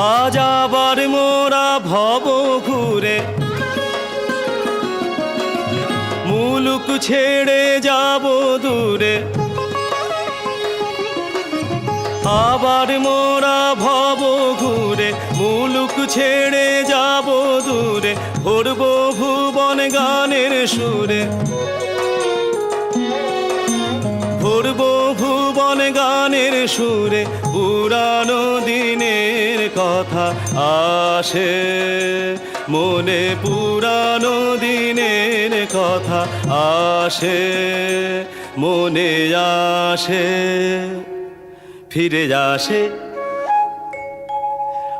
আজ আবার মোরা ভব ঘুরে। মুলুক ছেড়ে যাব দূরে। আবার মোরা ভব ঘুরে, মুলুক ছেড়ে যাব দূরে। ভরব ভুবন গানের সুরে। ভরব ভুবন গানের সুরে পুরানো দিনের কথা আসে। মনে পুরানো দিনের কথা আসে। মনে আসে, ফিরে আসে।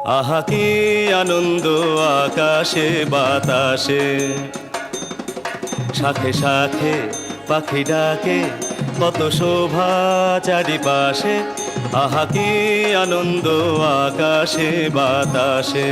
আহা, কি আনন্দ আকাশে, বাতাসে। সাথে সাথে পাখি ডাকে কত শোভা চারিপাশে আহা কি আনন্দ আকাশে বাতাসে।